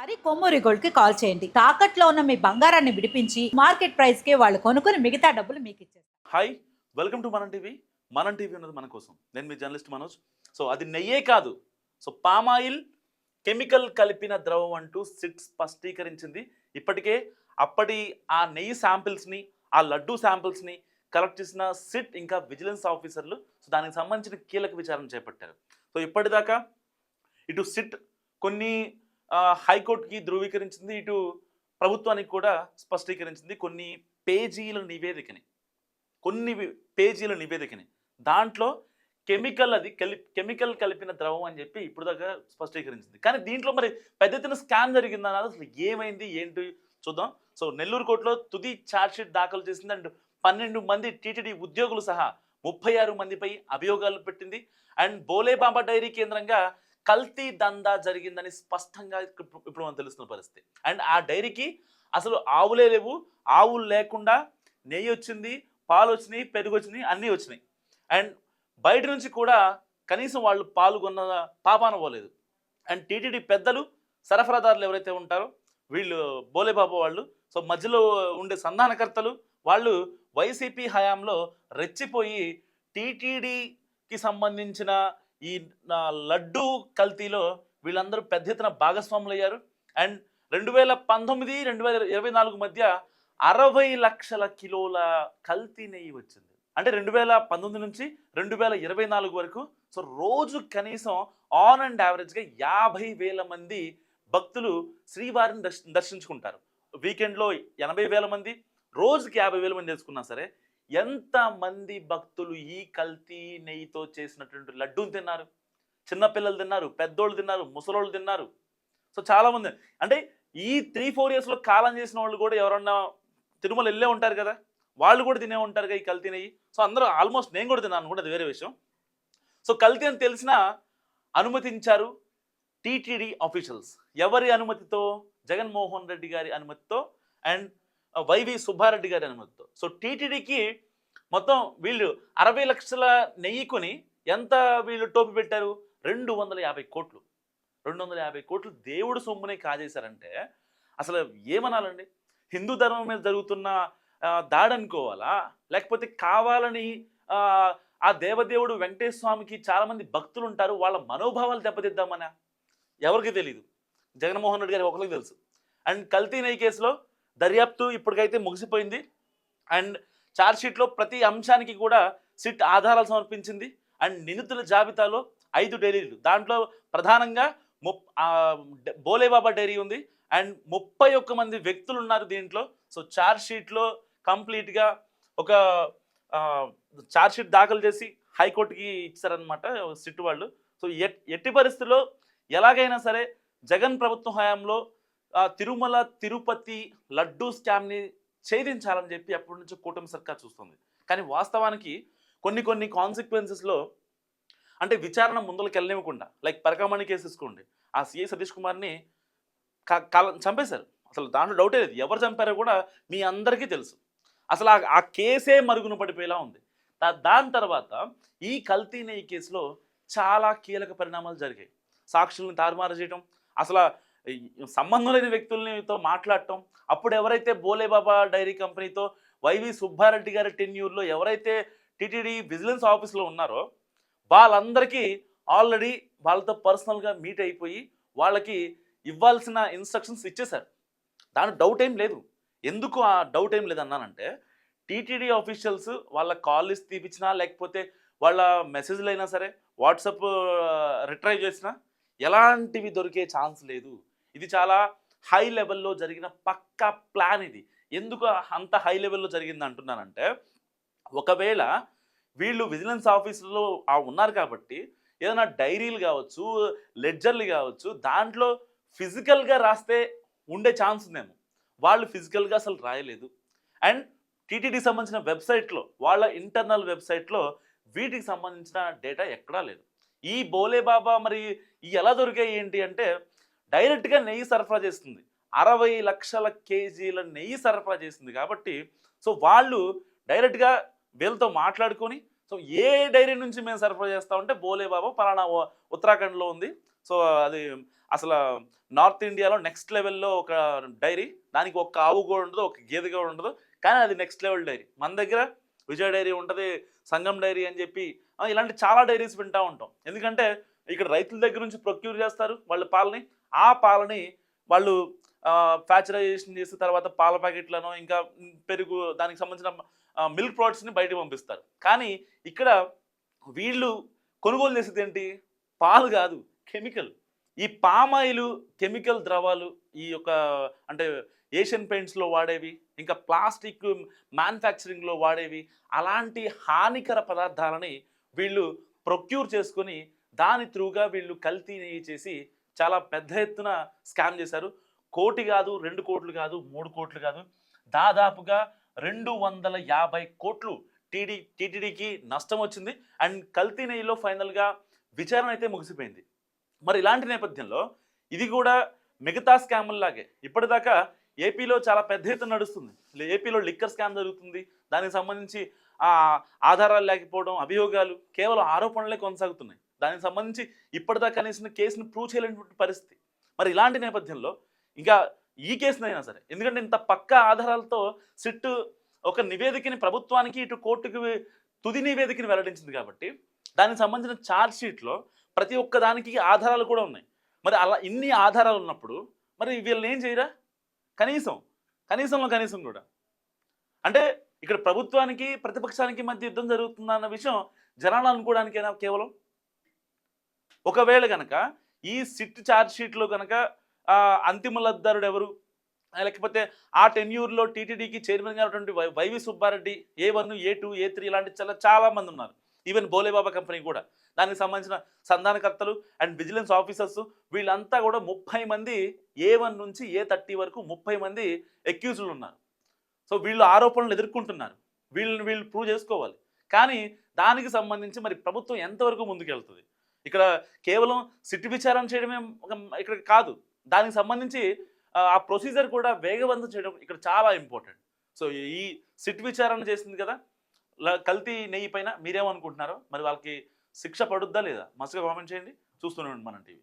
ఒకసారి కొమ్మూరి గోల్డ్కి కాల్ చేయండి. తాకట్లో ఉన్న మీ బంగారాన్ని విడిపించి మార్కెట్ ప్రైస్కి వాళ్ళు కొనుక్కుని మిగతా డబ్బులు మీకు ఇచ్చేస్తారు. Hi welcome to Manam TV Manam TV ఉన్నది మన కోసం. నేను మీ జర్నలిస్ట్ మనోజ్. సో అది నెయ్యే కాదు. సో పామాయిల్ కెమికల్ కలిపిన ద్రవం అంటూ సిట్ స్పష్టీకరించింది. ఇప్పటికే అప్పటి ఆ నెయ్యి శాంపిల్స్ని ఆ లడ్డూ శాంపిల్స్ని కలెక్ట్ చేసిన సిట్ ఇంకా విజిలెన్స్ ఆఫీసర్లు సో దానికి సంబంధించిన కీలక విచారణ చేపట్టారు. సో ఇప్పటిదాకా ఇటు సిట్ కొన్ని హైకోర్టుకి ధృవీకరించింది ఇటు ప్రభుత్వానికి కూడా స్పష్టీకరించింది కొన్ని పేజీల నివేదికని. కొన్ని పేజీల నివేదికని. దాంట్లో కెమికల్ అది కెమికల్ కలిపిన ద్రవం అని చెప్పి ఇప్పుడు దాకా స్పష్టీకరించింది. కానీ దీంట్లో మరి పెద్ద ఎత్తున స్కామ్ జరిగిందన్నది అసలు ఏమైంది ఏంటి చూద్దాం. సో నెల్లూరు కోర్టులో తుది ఛార్జ్షీట్ దాఖలు చేసింది అండ్ పన్నెండు మంది టీటీడీ ఉద్యోగులు సహా ముప్పై ఆరు మందిపై అభియోగాలు పెట్టింది. అండ్ బోలేబాబా డైరీ కేంద్రంగా కల్తీ దందా జరిగిందని స్పష్టంగా ఇప్పుడు మనం తెలుస్తున్న పరిస్థితి. అండ్ ఆ డైరీకి అసలు ఆవులే లేవు ఆవులు లేకుండా నెయ్యి వచ్చింది పాలు వచ్చినాయి పెరుగు వచ్చినాయి అన్నీ వచ్చినాయి. అండ్ బయట నుంచి కూడా కనీసం వాళ్ళు పాల్గొన్న పాపాన పోలేదు. అండ్ టీటీడీ పెద్దలు సరఫరాదారులు ఎవరైతే ఉంటారో వీళ్ళు బోలేబాబు వాళ్ళు సో మధ్యలో ఉండే సంధానకర్తలు వాళ్ళు వైసీపీ హయాంలో రెచ్చిపోయి టీటీడీకి సంబంధించిన ఈ లడ్డు కల్తీలో వీళ్ళందరూ పెద్ద ఎత్తున భాగస్వాములు అయ్యారు అండ్ రెండు వేల పంతొమ్మిది రెండు వేల ఇరవై నాలుగు మధ్య అరవై లక్షల కిలోల కల్తీ నెయ్యి వచ్చింది. అంటే రెండు వేల పంతొమ్మిది నుంచి రెండు వేల ఇరవై నాలుగు వరకు సో రోజు కనీసం ఆన్ అండ్ యావరేజ్గా యాభై వేల మంది భక్తులు శ్రీవారిని దర్శించుకుంటారు. వీకెండ్లో ఎనభై వేల మంది రోజుకి యాభై వేల మంది తెలుసుకున్నా సరే ఎంత మంది భక్తులు ఈ కల్తీ నెయ్యితో చేసినటువంటి లడ్డూని తిన్నారు? చిన్నపిల్లలు తిన్నారు పెద్దోళ్ళు తిన్నారు ముసలోళ్ళు తిన్నారు. సో చాలామంది. అంటే ఈ త్రీ ఫోర్ ఇయర్స్లో కాలం చేసిన వాళ్ళు కూడా ఎవరన్నా తిరుమల వెళ్ళే ఉంటారు కదా? వాళ్ళు కూడా తినే ఉంటారు కదా ఈ కల్తీ నెయ్యి? సో అందరూ ఆల్మోస్ట్ నేను కూడా తిన్నాను కూడా అది వేరే విషయం. సో కల్తీ అని తెలిసినా అనుమతించారు టీటీడీ ఆఫీషియల్స్. ఎవరి అనుమతితో? జగన్మోహన్ రెడ్డి గారి అనుమతితో. అండ్ వైవి సుబ్బారెడ్డి గారి అనుమతితో. సో టీటీడీకి మొత్తం వీళ్ళు అరవై లక్షల నెయ్యి కొని ఎంత వీళ్ళు టోపి పెట్టారు? రెండు వందల యాభై కోట్లు. రెండు వందల యాభై కోట్లు దేవుడు సొమ్మునే కాజేశారంటే అసలు ఏమనాలండి? హిందూ ధర్మం మీద జరుగుతున్న దాడి అనుకోవాలా? లేకపోతే కావాలని ఆ, దేవదేవుడు వెంకటేశ్వర స్వామికి చాలామంది భక్తులు ఉంటారు వాళ్ళ మనోభావాలు దెబ్బతిద్దామనా? ఎవరికి తెలియదు జగన్మోహన్ రెడ్డి గారి ఒకరికి తెలుసు. అండ్ కల్తీ నెయ్యి కేసులో దర్యాప్తు ఇప్పటికైతే ముగిసిపోయింది. అండ్ ఛార్జ్షీట్లో ప్రతి అంశానికి కూడా సిట్ ఆధారాలు సమర్పించింది. అండ్ నిందితుల జాబితాలో ఐదు డైరీలు దాంట్లో ప్రధానంగా ముప్ బోలేబాబా డైరీ ఉంది. అండ్ ముప్పై ఒక్క మంది వ్యక్తులు ఉన్నారు దీంట్లో. సో ఛార్జ్షీట్లో కంప్లీట్గా ఒక ఛార్జ్షీట్ దాఖలు చేసి హైకోర్టుకి ఇచ్చారనమాట సిట్ వాళ్ళు. సో ఎట్- ఎట్టి పరిస్థితుల్లో ఎలాగైనా సరే జగన్ ప్రభుత్వం హయాంలో తిరుమల తిరుపతి లడ్డూ స్కామ్ని ఛేదించాలని చెప్పి అప్పటి నుంచి కూటమి సర్కార్ చూస్తుంది. కానీ వాస్తవానికి కొన్ని కొన్ని కాన్సిక్వెన్సెస్లో అంటే విచారణ ముందుకు వెళ్ళనివ్వకుండా లైక్ పరకామణి కేసు తీసుకోండి. ఆ సిఐ సతీష్ కుమార్ని క- కల చంపేశారు. అసలు దాంట్లో డౌటే లేదు. ఎవరు చంపారో కూడా మీ అందరికీ తెలుసు. అసలు ఆ- ఆ కేసే మరుగున పడిపోయేలా ఉంది. దాని తర్వాత ఈ కల్తీ నెయ్యి కేసులో చాలా కీలక పరిణామాలు జరిగాయి. సాక్షుల్ని తారుమారు చేయడం అసలు సంబంధం లేని వ్యక్తులతో మాట్లాడటం. అప్పుడు ఎవరైతే బోలేబాబా డైరీ కంపెనీతో వైవి సుబ్బారెడ్డి గారి టెన్యూర్లో ఎవరైతే టీటీడీ విజిలెన్స్ ఆఫీస్లో ఉన్నారో వాళ్ళందరికీ ఆల్రెడీ వాళ్ళతో పర్సనల్గా మీట్ అయిపోయి వాళ్ళకి ఇవ్వాల్సిన ఇన్స్ట్రక్షన్స్ ఇచ్చేశారు. దాని డౌట్ ఏం లేదు. ఎందుకు ఆ డౌట్ ఏం లేదు అన్నానంటే టీటీడీ ఆఫీషియల్స్ వాళ్ళ కాల్ లిస్ట్ తీపించినా లేకపోతే వాళ్ళ మెసేజ్లు అయినా సరే వాట్సాప్ రిట్రైవ్ చేసినా ఎలాంటివి దొరికే ఛాన్స్ లేదు. ఇది చాలా హై లెవెల్లో జరిగిన పక్కా ప్లాన్ ఇది. ఎందుకు అంత హై లెవెల్లో జరిగింది అంటున్నానంటే ఒకవేళ వీళ్ళు విజిలెన్స్ ఆఫీసులో ఆ ఉన్నారు కాబట్టి ఏదైనా డైరీలు కావచ్చు లెడ్జర్లు కావచ్చు దాంట్లో ఫిజికల్గా రాస్తే ఉండే ఛాన్స్ ఉందేమో. వాళ్ళు ఫిజికల్గా అసలు రాయలేదు. అండ్ టీటీడీ సంబంధించిన వెబ్సైట్లో వాళ్ళ ఇంటర్నల్ వెబ్సైట్లో వీటికి సంబంధించిన డేటా ఎక్కడా లేదు. ఈ బోలే బాబా మరి ఎలా దొరికాయి ఏంటి అంటే డైరెక్ట్గా నెయ్యి సరఫరా చేస్తుంది. అరవై లక్షల కేజీల నెయ్యి సరఫరా చేస్తుంది కాబట్టి సో వాళ్ళు డైరెక్ట్గా వీళ్ళతో మాట్లాడుకొని సో ఏ డైరీ నుంచి మేము సరఫరా చేస్తామంటే బోలేబాబా పలానా ఉత్తరాఖండ్లో ఉంది. సో అది అసలు నార్త్ ఇండియాలో నెక్స్ట్ లెవెల్లో ఒక డైరీ దానికి ఒక ఆవు కూడా ఉండదు ఒక గేదె కూడా ఉండదు కానీ అది నెక్స్ట్ లెవెల్ డైరీ. మన దగ్గర విజయ డైరీ ఉంటుంది సంగం డైరీ అని చెప్పి ఇలాంటి చాలా డైరీస్ వింటూ ఉంటాం. ఎందుకంటే ఇక్కడ రైతుల దగ్గర నుంచి ప్రొక్యూర్ చేస్తారు వాళ్ళ పాలని ఆ పాలని వాళ్ళు ఫ్యాచరైజేషన్ చేసిన తర్వాత పాల ప్యాకెట్లను ఇంకా పెరుగు దానికి సంబంధించిన మిల్క్ ప్రోడక్ట్స్ని బయటకు పంపిస్తారు. కానీ ఇక్కడ వీళ్ళు కొనుగోలు చేసేది ఏంటి? పాలు కాదు కెమికల్. ఈ పామాయిలు కెమికల్ ద్రవాలు ఈ యొక్క అంటే ఏషియన్ పెయింట్స్లో వాడేవి ఇంకా ప్లాస్టిక్ మ్యానుఫ్యాక్చరింగ్లో వాడేవి అలాంటి హానికర పదార్థాలని వీళ్ళు ప్రొక్యూర్ చేసుకొని దాని త్రూగా వీళ్ళు కల్తీ చేసి చాలా పెద్ద ఎత్తున స్కామ్ చేశారు. కోటి కాదు రెండు కోట్లు కాదు మూడు కోట్లు కాదు. దాదాపుగా రెండు వందల యాభై కోట్లు టీడీ టీటీడీకి నష్టం వచ్చింది. అండ్ కల్తీ నెయ్యిలో ఫైనల్గా విచారణ అయితే ముగిసిపోయింది. మరి ఇలాంటి నేపథ్యంలో ఇది కూడా మిగతా స్కాముల్లాగే. ఇప్పటిదాకా ఏపీలో చాలా పెద్ద ఎత్తున నడుస్తుంది. ఏపీలో లిక్కర్ స్కామ్ జరుగుతుంది. దానికి సంబంధించి ఆ ఆధారాలు లేకపోవడం అభియోగాలు కేవలం ఆరోపణలే కొనసాగుతున్నాయి. దానికి సంబంధించి ఇప్పటిదాకా కనీసం కేసును ప్రూవ్ చేయలేనటువంటి పరిస్థితి. మరి ఇలాంటి నేపథ్యంలో ఇంకా ఈ కేసునైనా సరే ఎందుకంటే ఇంత పక్క ఆధారాలతో సిట్ ఒక నివేదికని ప్రభుత్వానికి ఇటు కోర్టుకి తుది నివేదికని వెల్లడించింది కాబట్టి దానికి సంబంధించిన ఛార్జ్ షీట్లో ప్రతి ఒక్క దానికి ఆధారాలు కూడా ఉన్నాయి. మరి అలా ఇన్ని ఆధారాలు ఉన్నప్పుడు మరి వీళ్ళని ఏం చేయరా? కనీసం కనీసంలో కనీసం కూడా. అంటే ఇక్కడ ప్రభుత్వానికి ప్రతిపక్షానికి మధ్య యుద్ధం జరుగుతుందన్న విషయం జనాలు అనుకోవడానికైనా కేవలం? ఒకవేళ కనుక ఈ సిట్ ఛార్జ్ షీట్లో కనుక అంతిమ లబ్ధారుడు ఎవరు? లేకపోతే ఆ టెన్యూర్లో టీటీడీకి చైర్మన్ గారు Y Y V Subba Reddy A one A two A three ఇలాంటి చాలా చాలా మంది ఉన్నారు. ఈవెన్ బోలేబాబా కంపెనీ కూడా. దానికి సంబంధించిన సంధానకర్తలు అండ్ విజిలెన్స్ ఆఫీసర్స్ వీళ్ళంతా కూడా ముప్పై మంది ఏ వన్ నుంచి ఏ థర్టీ వరకు ముప్పై మంది ఎక్యూజ్లు ఉన్నారు. సో వీళ్ళు ఆరోపణలు ఎదుర్కొంటున్నారు. వీళ్ళని వీళ్ళు ప్రూవ్ చేసుకోవాలి. కానీ దానికి సంబంధించి మరి ప్రభుత్వం ఎంతవరకు ముందుకెళ్తుంది? ఇక్కడ కేవలం సిట్ విచారణ చేయడమే ఇక్కడ కాదు. దానికి సంబంధించి ఆ, ప్రొసీజర్ కూడా వేగవంతం చేయడం ఇక్కడ చాలా ఇంపార్టెంట్. సో ఈ సిట్ విచారణ చేసింది కదా ల- కల్తీ నెయ్యి పైన మీరేమనుకుంటున్నారో? మరి వాళ్ళకి శిక్ష పడుద్దా లేదా? మస్తుగా కామెంట్ చేయండి. చూస్తూనే ఉండండి మనం టీవీ.